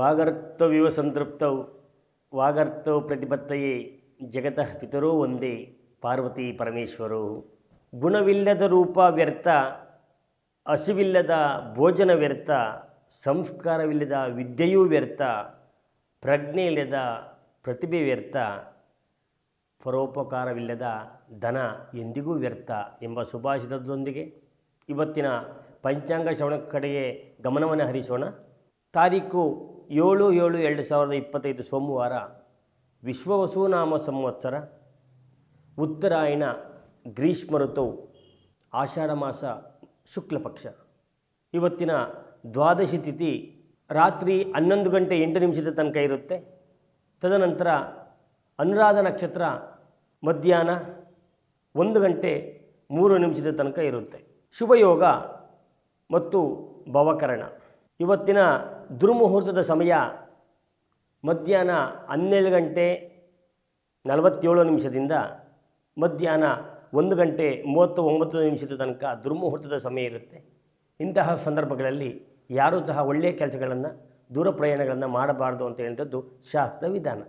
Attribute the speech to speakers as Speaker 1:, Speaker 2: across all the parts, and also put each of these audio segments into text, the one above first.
Speaker 1: ವಾಗರ್ತವಿವ ಸಂತೃಪ್ತೌ, ವಾಗರ್ತೌ ಪ್ರತಿಪತ್ತಯೇ, ಜಗತಃ ಪಿತರೋ ಒಂದೇ ಪಾರ್ವತಿ ಪರಮೇಶ್ವರು. ಗುಣವಿಲ್ಲದ ರೂಪ ವ್ಯರ್ಥ, ಹಸಿವಿಲ್ಲದ ಭೋಜನ ವ್ಯರ್ಥ, ಸಂಸ್ಕಾರವಿಲ್ಲದ ವಿದ್ಯೆಯೂ ವ್ಯರ್ಥ, ಪ್ರಜ್ಞೆ ಇಲ್ಲದ ಪ್ರತಿಭೆ ವ್ಯರ್ಥ, ಪರೋಪಕಾರವಿಲ್ಲದ ಧನ ಎಂದಿಗೂ ವ್ಯರ್ಥ ಎಂಬ ಸುಭಾಷಿತದೊಂದಿಗೆ ಇವತ್ತಿನ ಪಂಚಾಂಗ ಶ್ರವಣ ಕಡೆಗೆ ಗಮನವನ್ನು ಹರಿಸೋಣ. ತಾರೀಕು ಏಳು ಏಳು ಎರಡು ಸಾವಿರದ ಇಪ್ಪತ್ತೈದು ಸೋಮವಾರ ವಿಶ್ವವಸುನಾಮ ಸಂವತ್ಸರ, ಉತ್ತರಾಯಣ, ಗ್ರೀಷ್ಮ ಋತುವು ಆಷಾಢ ಮಾಸ ಶುಕ್ಲಪಕ್ಷ ಇವತ್ತಿನ ದ್ವಾದಶಿ ತಿಥಿ ರಾತ್ರಿ ಹನ್ನೊಂದು ಗಂಟೆ ಎಂಟು ನಿಮಿಷದ ತನಕ ಇರುತ್ತೆ. ತದನಂತರ ಅನುರಾಧ ನಕ್ಷತ್ರ ಮಧ್ಯಾಹ್ನ ಒಂದು ಗಂಟೆ ಮೂರು ನಿಮಿಷದ ತನಕ ಇರುತ್ತೆ. ಶುಭಯೋಗ ಮತ್ತು ಭವಕರಣ. ಇವತ್ತಿನ ದುರ್ಮುಹೂರ್ತದ ಸಮಯ ಮಧ್ಯಾಹ್ನ ಹನ್ನೆರಡು ಗಂಟೆ ನಲವತ್ತೇಳು ನಿಮಿಷದಿಂದ ಮಧ್ಯಾಹ್ನ ಒಂದು ಗಂಟೆ ಮೂವತ್ತು ಒಂಬತ್ತು ನಿಮಿಷದ ತನಕ ದುರ್ಮುಹೂರ್ತದ ಸಮಯ ಇರುತ್ತೆ. ಇಂತಹ ಸಂದರ್ಭಗಳಲ್ಲಿ ಯಾರೂ ಸಹ ಒಳ್ಳೆಯ ಕೆಲಸಗಳನ್ನು, ದೂರ ಪ್ರಯಾಣಗಳನ್ನು ಮಾಡಬಾರ್ದು ಅಂತ ಹೇಳಿದದ್ದು ಶಾಸ್ತ್ರ ವಿಧಾನ.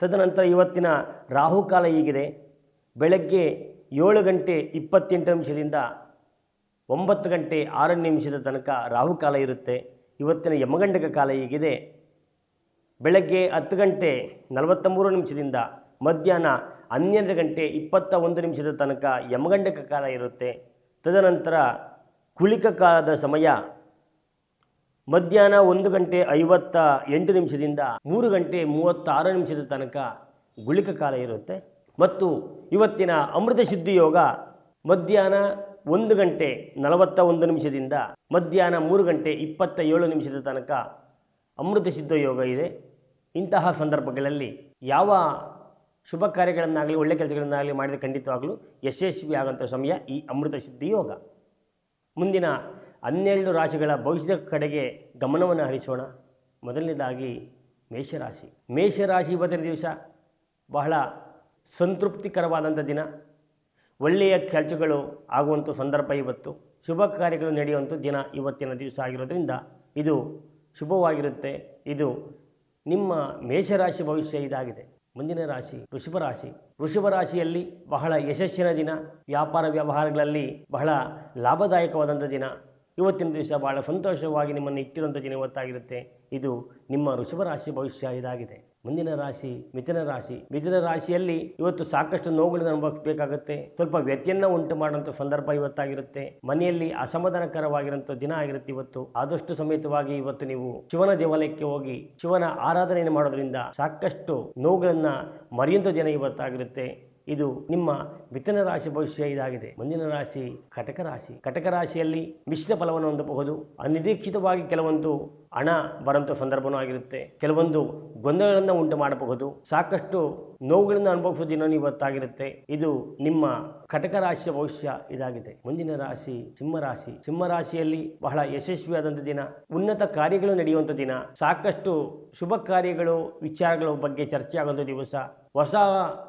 Speaker 1: ತದನಂತರ ಇವತ್ತಿನ ರಾಹುಕಾಲ ಹೀಗಿದೆ. ಬೆಳಗ್ಗೆ ಏಳು ಗಂಟೆ ಇಪ್ಪತ್ತೆಂಟು ನಿಮಿಷದಿಂದ ಒಂಬತ್ತು ಗಂಟೆ ಆರು ನಿಮಿಷದ ತನಕ ರಾಹುಕಾಲ ಇರುತ್ತೆ. ಇವತ್ತಿನ ಯಮಗಂಡಕ ಕಾಲ ಹೀಗಿದೆ. ಬೆಳಗ್ಗೆ ಹತ್ತು ಗಂಟೆ ನಲವತ್ತ ಮೂರು ನಿಮಿಷದಿಂದ ಮಧ್ಯಾಹ್ನ ಹನ್ನೆರಡು ಗಂಟೆ ಇಪ್ಪತ್ತ ಒಂದು ನಿಮಿಷದ ತನಕ ಯಮಗಂಡಕ ಕಾಲ ಇರುತ್ತೆ. ತದನಂತರ ಕುಳಿಕ ಕಾಲದ ಸಮಯ ಮಧ್ಯಾಹ್ನ ಒಂದು ಗಂಟೆ ಐವತ್ತ ಎಂಟು ನಿಮಿಷದಿಂದ ಮೂರು ಗಂಟೆ ಮೂವತ್ತಾರು ನಿಮಿಷದ ತನಕ ಗುಳಿಕ ಕಾಲ ಇರುತ್ತೆ. ಮತ್ತು ಇವತ್ತಿನ ಅಮೃತ ಸಿದ್ಧಿ ಯೋಗ ಮಧ್ಯಾಹ್ನ ಒಂದು ಗಂಟೆ ನಲವತ್ತ ಒಂದು ನಿಮಿಷದಿಂದ ಮಧ್ಯಾಹ್ನ ಮೂರು ಗಂಟೆ ಇಪ್ಪತ್ತ ಏಳು ನಿಮಿಷದ ತನಕ ಅಮೃತ ಸಿದ್ಧ ಯೋಗ ಇದೆ. ಇಂತಹ ಸಂದರ್ಭಗಳಲ್ಲಿ ಯಾವ ಶುಭ ಕಾರ್ಯಗಳನ್ನಾಗಲಿ, ಒಳ್ಳೆ ಕೆಲಸಗಳನ್ನಾಗಲಿ ಮಾಡಿದರೆ ಖಂಡಿತವಾಗಲೂ ಯಶಸ್ವಿ ಆಗುವಂಥ ಸಮಯ ಈ ಅಮೃತ ಸಿದ್ಧಿ ಯೋಗ. ಮುಂದಿನ ಹನ್ನೆರಡು ರಾಶಿಗಳ ಭವಿಷ್ಯದ ಕಡೆಗೆ ಗಮನವನ್ನು ಹರಿಸೋಣ. ಮೊದಲನೇದಾಗಿ ಮೇಷರಾಶಿ. ಮೇಷರಾಶಿ ಇವತ್ತಿನ ದಿವಸ ಬಹಳ ಸಂತೃಪ್ತಿಕರವಾದಂಥ ದಿನ. ಒಳ್ಳೆಯ ಕೆಲಸಗಳು ಆಗುವಂಥ ಸಂದರ್ಭ ಇವತ್ತು. ಶುಭ ಕಾರ್ಯಗಳು ನಡೆಯುವಂಥ ದಿನ ಇವತ್ತಿನ ದಿವಸ ಆಗಿರೋದ್ರಿಂದ ಇದು ಶುಭವಾಗಿರುತ್ತೆ. ಇದು ನಿಮ್ಮ ಮೇಷರಾಶಿ ಭವಿಷ್ಯ ಇದಾಗಿದೆ. ಮುಂದಿನ ರಾಶಿ ವೃಷಭ ರಾಶಿ. ವೃಷಭ ರಾಶಿಯಲ್ಲಿ ಬಹಳ ಯಶಸ್ಸಿನ ದಿನ. ವ್ಯಾಪಾರ ವ್ಯವಹಾರಗಳಲ್ಲಿ ಬಹಳ ಲಾಭದಾಯಕವಾದಂಥ ದಿನ. ಇವತ್ತಿನ ದಿವಸ ಬಹಳ ಸಂತೋಷವಾಗಿ ನಿಮ್ಮನ್ನು ಇಟ್ಟಿರುವಂಥ ದಿನ ಇವತ್ತಾಗಿರುತ್ತೆ. ಇದು ನಿಮ್ಮ ವೃಷಭ ರಾಶಿ ಭವಿಷ್ಯ ಇದಾಗಿದೆ. ಮುಂದಿನ ರಾಶಿ, ಮಿಥುನ ರಾಶಿ. ಮಿಥುನ ರಾಶಿಯಲ್ಲಿ ಇವತ್ತು ಸಾಕಷ್ಟು ನೋವುಗಳನ್ನು ಅನುಭವಿಸಬೇಕಾಗುತ್ತೆ. ಸ್ವಲ್ಪ ವ್ಯತ್ಯನ್ನ ಉಂಟು ಮಾಡುವಂಥ ಸಂದರ್ಭ ಇವತ್ತಾಗಿರುತ್ತೆ. ಮನೆಯಲ್ಲಿ ಅಸಮಾಧಾನಕರವಾಗಿರುವಂಥ ದಿನ ಆಗಿರುತ್ತೆ ಇವತ್ತು. ಆದಷ್ಟು ಸಮೇತವಾಗಿ ಇವತ್ತು ನೀವು ಶಿವನ ದೇವಾಲಯಕ್ಕೆ ಹೋಗಿ ಶಿವನ ಆರಾಧನೆಯನ್ನು ಮಾಡೋದ್ರಿಂದ ಸಾಕಷ್ಟು ನೋವುಗಳನ್ನು ಮರೆಯುವಂಥ ದಿನ ಇವತ್ತಾಗಿರುತ್ತೆ. ಇದು ನಿಮ್ಮ ಮಿಥುನ ರಾಶಿ ಭವಿಷ್ಯ ಇದಾಗಿದೆ. ಮುಂದಿನ ರಾಶಿ ಕಟಕ ರಾಶಿ. ಕಟಕ ರಾಶಿಯಲ್ಲಿ ಮಿಶ್ರ ಫಲವನ್ನು ಹೊಂದಬಹುದು. ಅನಿರೀಕ್ಷಿತವಾಗಿ ಕೆಲವೊಂದು ಹಣ ಬರುವಂಥ ಸಂದರ್ಭವೂ ಆಗಿರುತ್ತೆ. ಕೆಲವೊಂದು ಗೊಂದಲಗಳನ್ನು ಉಂಟು ಮಾಡಬಹುದು. ಸಾಕಷ್ಟು ನೋವುಗಳನ್ನು ಅನುಭವಿಸೋ ದಿನ ಇವತ್ತಾಗಿರುತ್ತೆ. ಇದು ನಿಮ್ಮ ಕಟಕ ರಾಶಿಯ ಭವಿಷ್ಯ ಇದಾಗಿದೆ. ಮುಂದಿನ ರಾಶಿ ಸಿಂಹರಾಶಿ ಸಿಂಹರಾಶಿಯಲ್ಲಿ ಬಹಳ ಯಶಸ್ವಿಯಾದಂಥ ದಿನ, ಉನ್ನತ ಕಾರ್ಯಗಳು ನಡೆಯುವಂಥ ದಿನ, ಸಾಕಷ್ಟು ಶುಭ ಕಾರ್ಯಗಳು, ವಿಚಾರಗಳ ಬಗ್ಗೆ ಚರ್ಚೆ ಆಗುವಂಥ ದಿವಸ, ಹೊಸ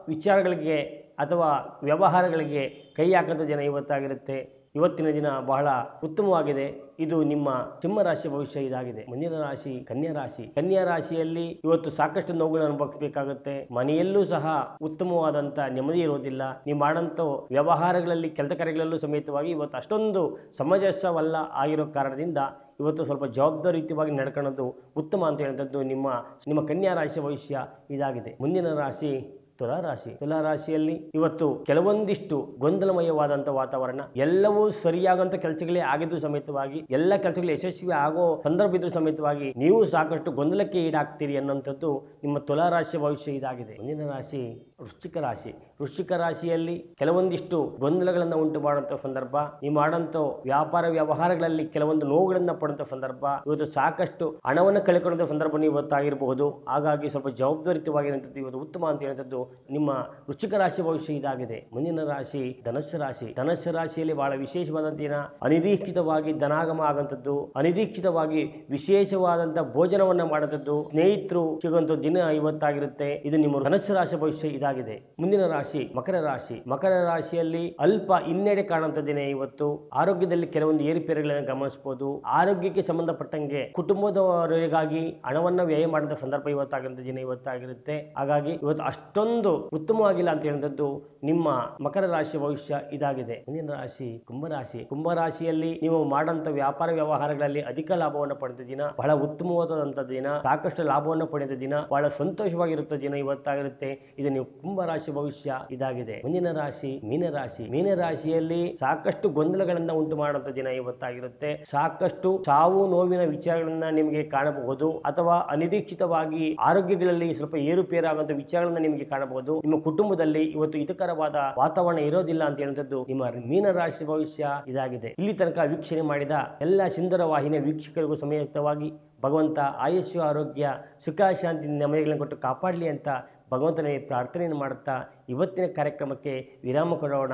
Speaker 1: ವಿಚಾರಗಳಿಗೆ ಅಥವಾ ವ್ಯವಹಾರಗಳಿಗೆ ಕೈ ಹಾಕುವಂಥ ದಿನ ಇವತ್ತಾಗಿರುತ್ತೆ. ಇವತ್ತಿನ ದಿನ ಬಹಳ ಉತ್ತಮವಾಗಿದೆ. ಇದು ನಿಮ್ಮ ಸಿಂಹರಾಶಿ ಭವಿಷ್ಯ ಇದಾಗಿದೆ. ಮುಂದಿನ ರಾಶಿ, ಕನ್ಯಾ ರಾಶಿ. ಕನ್ಯಾ ರಾಶಿಯಲ್ಲಿ ಇವತ್ತು ಸಾಕಷ್ಟು ನೋವುಗಳನ್ನು ಅನುಭವಿಸಬೇಕಾಗುತ್ತೆ. ಮನೆಯಲ್ಲೂ ಸಹ ಉತ್ತಮವಾದಂಥ ನೆಮ್ಮದಿ ಇರೋದಿಲ್ಲ. ನೀವು ಮಾಡಂಥ ವ್ಯವಹಾರಗಳಲ್ಲಿ, ಕೆಲಸ ಕಾರ್ಯಗಳಲ್ಲೂ ಸಮೇತವಾಗಿ ಇವತ್ತು ಅಷ್ಟೊಂದು ಸಮಂಜಸವಲ್ಲ ಆಗಿರೋ ಕಾರಣದಿಂದ ಇವತ್ತು ಸ್ವಲ್ಪ ಜವಾಬ್ದಾರಿಯುತವಾಗಿ ನಡ್ಕೊಳ್ಳೋದು ಉತ್ತಮ ಅಂತ ಹೇಳಿದದ್ದು ನಿಮ್ಮ ನಿಮ್ಮ ಕನ್ಯಾ ರಾಶಿ ಭವಿಷ್ಯ ಇದಾಗಿದೆ. ಮುಂದಿನ ರಾಶಿ ತುಲಾ ರಾಶಿ ತುಲಾ ರಾಶಿಯಲ್ಲಿ ಇವತ್ತು ಕೆಲವೊಂದಿಷ್ಟು ಗೊಂದಲಮಯವಾದಂತ ವಾತಾವರಣ, ಎಲ್ಲವೂ ಸರಿಯಾಗಂತ ಕೆಲಸಗಳೇ ಆಗಿದ್ದು ಸಮೇತವಾಗಿ, ಎಲ್ಲ ಕೆಲಸಗಳು ಯಶಸ್ವಿ ಆಗೋ ಸಂದರ್ಭ ಇದ್ದು ಸಮೇತವಾಗಿ ನೀವು ಸಾಕಷ್ಟು ಗೊಂದಲಕ್ಕೆ ಈಡಾಗ್ತೀರಿ ಅನ್ನುವಂಥದ್ದು ನಿಮ್ಮ ತುಲಾ ರಾಶಿ ಭವಿಷ್ಯ ಇದಾಗಿದೆ. ಮುಂದಿನ ರಾಶಿ ವೃಶ್ಚಿಕ ರಾಶಿ. ವೃಶ್ಚಿಕ ರಾಶಿಯಲ್ಲಿ ಕೆಲವೊಂದಿಷ್ಟು ಗೊಂದಲಗಳನ್ನು ಉಂಟು ಮಾಡುವಂಥ ಸಂದರ್ಭ ನೀವು ಮಾಡಂತ ವ್ಯಾಪಾರ ವ್ಯವಹಾರಗಳಲ್ಲಿ ಕೆಲವೊಂದು ನೋವುಗಳನ್ನು ಪಡುವಂಥ ಸಂದರ್ಭ, ಇವತ್ತು ಸಾಕಷ್ಟು ಹಣವನ್ನು ಕಳ್ಕೊಳ್ಳುವಂಥ ಸಂದರ್ಭ ಇವತ್ತಾಗಿರಬಹುದು. ಹಾಗಾಗಿ ಸ್ವಲ್ಪ ಜವಾಬ್ದಾರಿತವಾಗಿರುವಂಥದ್ದು ಇವತ್ತು ಉತ್ತಮ ಅಂತ ಹೇಳುವಂಥದ್ದು ನಿಮ್ಮ ವೃಶ್ಚಿಕ ರಾಶಿ ಭವಿಷ್ಯ ಇದಾಗಿದೆ. ಮುಂದಿನ ರಾಶಿ ಧನಸ್ಸು ರಾಶಿ. ಧನಸ್ಸು ರಾಶಿಯಲ್ಲಿ ಬಹಳ ವಿಶೇಷವಾದಂಥ ದಿನ ಅನಿರೀಕ್ಷಿತವಾಗಿ ಧನಾಗಮ ಆಗಂಥದ್ದು ಅನಿರೀಕ್ಷಿತವಾಗಿ ವಿಶೇಷವಾದಂಥ ಭೋಜನವನ್ನ ಮಾಡದದ್ದು ಸ್ನೇಹಿತರು ಸಿಗುವಂಥ ದಿನ ಇವತ್ತಾಗಿರುತ್ತೆ ಇದು ನಿಮ್ಮ ಧನಸ್ಸು ರಾಶಿ ಭವಿಷ್ಯ ಇದಾಗಿದೆ. ಮುಂದಿನ ರಾಶಿ ಮಕರ ರಾಶಿ. ಮಕರ ರಾಶಿಯಲ್ಲಿ ಅಲ್ಪ ಹಿನ್ನಡೆ ಕಾಣುವಂಥ ದಿನ ಇವತ್ತು. ಆರೋಗ್ಯದಲ್ಲಿ ಕೆಲವೊಂದು ಏರುಪೇರುಗಳನ್ನು ಗಮನಿಸಬಹುದು ಆರೋಗ್ಯಕ್ಕೆ ಸಂಬಂಧಪಟ್ಟಂಗೆ ಕುಟುಂಬದವರಿಗಾಗಿ ಹಣವನ್ನ ವ್ಯಯ ಮಾಡಿದ ಸಂದರ್ಭ ಇವತ್ತಾಗಿರುವಂಥ ದಿನ ಇವತ್ತಾಗಿರುತ್ತೆ. ಹಾಗಾಗಿ ಇವತ್ತು ಅಷ್ಟೊಂದು ಉತ್ತಮವಾಗಿಲ್ಲ ಅಂತ ಹೇಳಿದದ್ದು ನಿಮ್ಮ ಮಕರ ರಾಶಿ ಭವಿಷ್ಯ ಇದಾಗಿದೆ. ಮುಂದಿನ ರಾಶಿ ಕುಂಭರಾಶಿ ಕುಂಭರಾಶಿಯಲ್ಲಿ ನೀವು ಮಾಡಂತ ವ್ಯಾಪಾರ ವ್ಯವಹಾರಗಳಲ್ಲಿ ಅಧಿಕ ಲಾಭವನ್ನು ಪಡೆದ ದಿನ, ಬಹಳ ಉತ್ತಮವಾದಂತ ದಿನ, ಸಾಕಷ್ಟು ಲಾಭವನ್ನು ಪಡೆದ ದಿನ, ಬಹಳ ಸಂತೋಷವಾಗಿರುತ್ತ ದಿನ ಇವತ್ತಾಗಿರುತ್ತೆ. ಇದು ನೀವು ಕುಂಭರಾಶಿ ಭವಿಷ್ಯ ಇದಾಗಿದೆ. ಮುಂದಿನ ರಾಶಿ ಮೀನರಾಶಿ ಮೀನರಾಶಿಯಲ್ಲಿ ಸಾಕಷ್ಟು ಗೊಂದಲಗಳನ್ನ ಉಂಟು ಮಾಡುವಂತ ದಿನ ಇವತ್ತಾಗಿರುತ್ತೆ. ಸಾಕಷ್ಟು ಸಾವು ನೋವಿನ ವಿಚಾರಗಳನ್ನ ನಿಮಗೆ ಕಾಣಬಹುದು ಅಥವಾ ಅನಿರೀಕ್ಷಿತವಾಗಿ ಆರೋಗ್ಯಗಳಲ್ಲಿ ಸ್ವಲ್ಪ ಏರುಪೇರಾಗುವಂತ ವಿಚಾರಗಳನ್ನ ನಿಮಗೆ ಕಾಣಬಹುದು. ನಿಮ್ಮ ಕುಟುಂಬದಲ್ಲಿ ಇವತ್ತು ಹಿತಕರವಾದ ವಾತಾವರಣ ಇರೋದಿಲ್ಲ ಅಂತ ಹೇಳುವಂಥದ್ದು ನಿಮ್ಮ ಮೀನ ರಾಶಿ ಭವಿಷ್ಯ ಇದಾಗಿದೆ. ಇಲ್ಲಿ ತನಕ ವೀಕ್ಷಣೆ ಮಾಡಿದ ಎಲ್ಲ ಸುಂದರ ವಾಹಿನಿಯ ವೀಕ್ಷಕರಿಗೂ ಸಮಯುಕ್ತವಾಗಿ ಭಗವಂತ ಆಯುಷ್ಯ, ಆರೋಗ್ಯ, ಸುಖ, ಶಾಂತಿ ನೆಮ್ಮದಿಗಳನ್ನು ಕೊಟ್ಟು ಕಾಪಾಡಲಿ ಅಂತ ಭಗವಂತನೇ ಪ್ರಾರ್ಥನೆಯನ್ನು ಮಾಡುತ್ತಾ ಇವತ್ತಿನ ಕಾರ್ಯಕ್ರಮಕ್ಕೆ ವಿರಾಮ ಕೊಡೋಣ.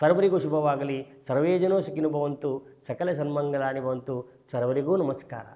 Speaker 1: ಸರ್ವರಿಗೂ ಶುಭವಾಗಲಿ. ಸರ್ವೇ ಜನೋ ಸುಖಿನು ಭವಂತು. ಸಕಲ ಸನ್ಮಂಗಲಾನಿ ಭವಂತು. ಸರ್ವರಿಗೂ ನಮಸ್ಕಾರ.